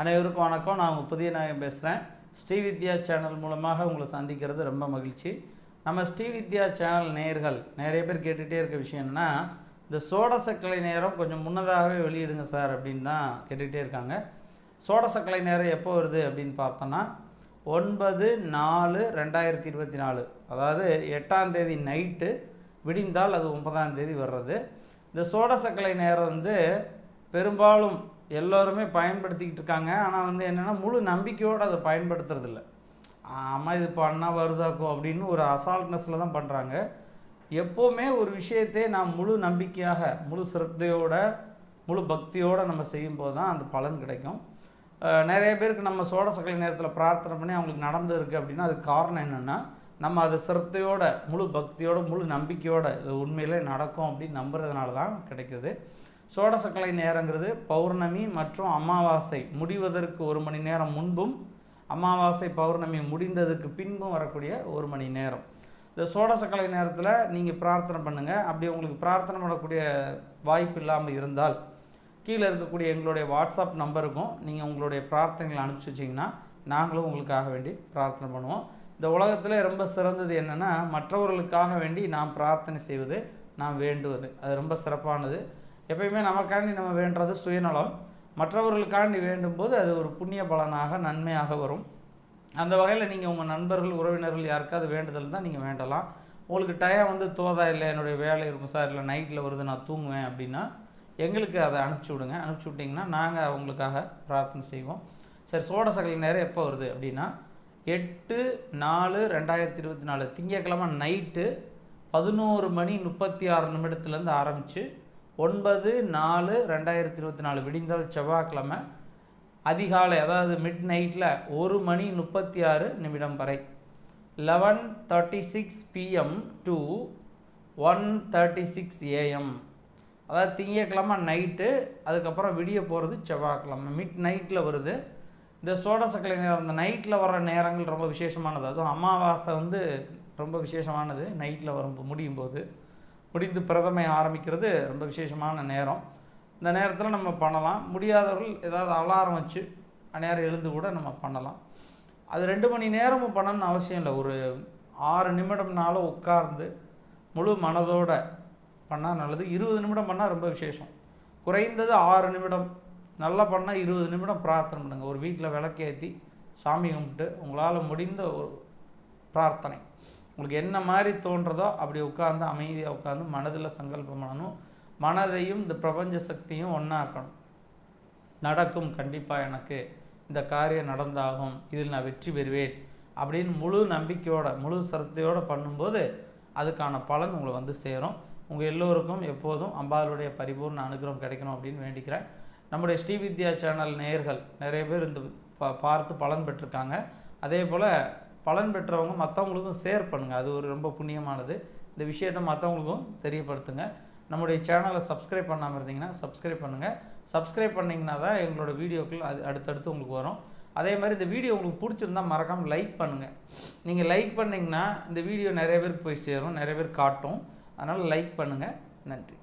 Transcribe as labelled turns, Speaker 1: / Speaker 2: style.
Speaker 1: அனைவருக்கும் வணக்கம். நான் உங்கள் புதிய நாயகம் பேசுகிறேன் ஸ்ரீவித்யா சேனல் மூலமாக உங்களை சந்திக்கிறது ரொம்ப மகிழ்ச்சி. நம்ம ஸ்ரீ வித்யா சேனல் நேயர்கள் நிறைய பேர் கேட்டுகிட்டே இருக்க விஷயம் என்னன்னா இந்த சோடசக்கலை நேரம் கொஞ்சம் முன்னதாகவே வெளியிடுங்க சார் அப்படின்னு தான் கேட்டுகிட்டே இருக்காங்க. சோடசக்கலை நேரம் எப்போ வருது அப்படின்னு பார்த்தோன்னா ஒன்பது நாலு ரெண்டாயிரத்தி இருபத்தி நாலு. அதாவது எட்டாம் தேதி நைட்டு விடிந்தால் அது ஒன்பதாம் தேதி வர்றது. இந்த சோடசக்கலை நேரம் வந்து பெரும்பாலும் எல்லோருமே பயன்படுத்திக்கிட்டு இருக்காங்க. ஆனால் வந்து என்னென்னா முழு நம்பிக்கையோடு அதை பயன்படுத்துறதில்ல. ஆமாம் இது பண்ணால் வருதாக்கும் அப்படின்னு ஒரு அசால்ட்னஸில் தான் பண்ணுறாங்க எப்போவுமே ஒரு விஷயத்தை நாம் முழு நம்பிக்கையாக முழு சிரத்தையோட முழு பக்தியோடு நம்ம செய்யும்போது தான் அந்த பலன் கிடைக்கும். நிறைய பேருக்கு நம்ம சோட சக்கலை நேரத்தில் பிரார்த்தனை பண்ணி அவங்களுக்கு நடந்திருக்கு அப்படின்னா அதுக்கு காரணம் என்னென்னா நம்ம அதை சிரத்தையோட முழு பக்தியோட முழு நம்பிக்கையோட இது உண்மையிலே நடக்கும் அப்படின்னு நம்புறதுனால தான் கிடைக்கிது. சோடசக்கலை நேரங்கிறது பௌர்ணமி மற்றும் அமாவாசை முடிவதற்கு ஒரு மணி நேரம் முன்பும் அமாவாசை பௌர்ணமி முடிந்ததுக்கு பின்பும் வரக்கூடிய ஒரு மணி நேரம். இந்த சோடசக்கலை நேரத்தில் நீங்கள் பிரார்த்தனை பண்ணுங்கள் அப்படி உங்களுக்கு பிரார்த்தனை பண்ணக்கூடிய வாய்ப்பு இல்லாமல் இருந்தால் கீழே இருக்கக்கூடிய எங்களுடைய வாட்ஸ்அப் நம்பருக்கும் நீங்கள் உங்களுடைய பிரார்த்தனைகளை அனுப்பிச்சி வச்சிங்கன்னா நாங்களும் உங்களுக்காக வேண்டி பிரார்த்தனை பண்ணுவோம். இந்த உலகத்திலே ரொம்ப சிறந்தது என்னென்னா மற்றவர்களுக்காக வேண்டி நாம் பிரார்த்தனை செய்வது நாம் வேண்டுவது. அது ரொம்ப சிறப்பானது. எப்பயுமே நமக்காண்டி நம்ம வேண்டுறது சுயநலம். மற்றவர்களுக்காண்டி வேண்டும்போது அது ஒரு புண்ணிய பலனாக நன்மையாக வரும். அந்த வகையில் நீங்கள் உங்கள் நண்பர்கள் உறவினர்கள் யாருக்காவது வேண்டுதல் தான் நீங்கள் வேண்டலாம். உங்களுக்கு டயம் வந்து தோதா இல்லை என்னுடைய வேலை இருக்கும் சார் இல்லை நைட்டில் வருது நான் தூங்குவேன் அப்படின்னா எங்களுக்கு அதை அனுப்பிச்சி விடுங்க. அனுப்பிச்சி விட்டிங்கன்னா நாங்கள் அவங்களுக்காக பிரார்த்தனை செய்வோம். சரி சோடசகலை நேரம் எப்போ வருது அப்படின்னா எட்டு நாலு ரெண்டாயிரத்தி இருபத்தி நாலு திங்கக்கிழமை நைட்டு பதினோரு மணி முப்பத்தி ஆறு நிமிடத்துலேருந்து ஆரம்பித்து ஒன்பது நாலு ரெண்டாயிரத்தி இருபத்தி நாலு விடிந்தால் செவ்வாய்க்கிழமை அதிகாலை அதாவது மிட் நைட்டில் ஒரு மணி முப்பத்தி ஆறு நிமிடம் வரை. Eleven thirty six PM to one thirty six AM அதாவது திங்கக்கிழமை நைட்டு அதுக்கப்புறம் விடிய போகிறது செவ்வாய்க்கிழமை. மிட் நைட்டில் வருது. இந்த சோடசக்கலை நேரம் இந்த நைட்டில் வர நேரங்கள் ரொம்ப விசேஷமானது. அதுவும் அமாவாசை வந்து ரொம்ப விசேஷமானது. நைட்டில் வரும் முடியும் போது முடிந்து பிரதமை ஆரம்பிக்கிறது ரொம்ப விசேஷமான நேரம். இந்த நேரத்தில் நம்ம பண்ணலாம். முடியாதவர்கள் ஏதாவது அலாரம் வச்சு அந்நேரம் எழுந்து கூட நம்ம பண்ணலாம். அது ரெண்டு மணி நேரமும் பண்ணணும்னு அவசியம் இல்லை. ஒரு ஆறு நிமிடம்னால உட்கார்ந்து முழு மனதோட பண்ணால் நல்லது. இருபது நிமிடம் பண்ணால் ரொம்ப விசேஷம். குறைந்தது ஆறு நிமிடம் நல்லா பண்ணால் இருபது நிமிடம் பிரார்த்தனை பண்ணுங்கள் ஒரு வீட்டில் விளக்கேற்றி சாமி கும்பிட்டு உங்களால் முடிந்த ஒரு பிரார்த்தனை. உங்களுக்கு என்ன மாதிரி தோன்றதோ அப்படி உட்காந்து அமைதியாக உட்காந்து மனதில் சங்கல்பம் பண்ணணும். மனதையும் இந்த பிரபஞ்ச சக்தியும் ஒன்றாக்கணும் நடக்கும் கண்டிப்பாக எனக்கு இந்த காரியம் நடந்தாகும். இதில் நான் வெற்றி பெறுவேன் அப்படின்னு முழு நம்பிக்கையோட முழு சிரத்தையோடு பண்ணும்போது அதுக்கான பலன் உங்களை வந்து சேரும். உங்கள் எல்லோருக்கும் எப்போதும் அம்பாளுடைய பரிபூர்ண அனுகிரகம் கிடைக்கணும் அப்படின்னு வேண்டிக்கிறேன். நம்முடைய ஸ்ரீ வித்யா சேனல் நேயர்கள் நிறைய பேர் இந்த பா- பார்த்து பலன் பெற்றிருக்காங்க. அதே போல் பலன் பெற்றவங்க மற்றவங்களுக்கும் ஷேர் பண்ணுங்கள் அது ஒரு ரொம்ப புண்ணியமானது. இந்த விஷயத்தை மற்றவங்களுக்கும் தெரியப்படுத்துங்க. நம்முடைய சேனலை சப்ஸ்கிரைப் பண்ணாமல் இருந்தீங்கன்னா சப்ஸ்கிரைப் பண்ணுங்கள் சப்ஸ்கிரைப் பண்ணிங்கன்னா தான் எங்களோட வீடியோக்கள் அது அடுத்தடுத்து உங்களுக்கு வரும். அதே மாதிரி இந்த வீடியோ உங்களுக்கு பிடிச்சிருந்தா மறக்காமல் லைக் பண்ணுங்கள் நீங்கள் லைக் பண்ணிங்கன்னா இந்த வீடியோ நிறைய பேருக்கு போய் சேரும். நிறைய பேர் காட்டும். அதனால் லைக் பண்ணுங்கள் நன்றி.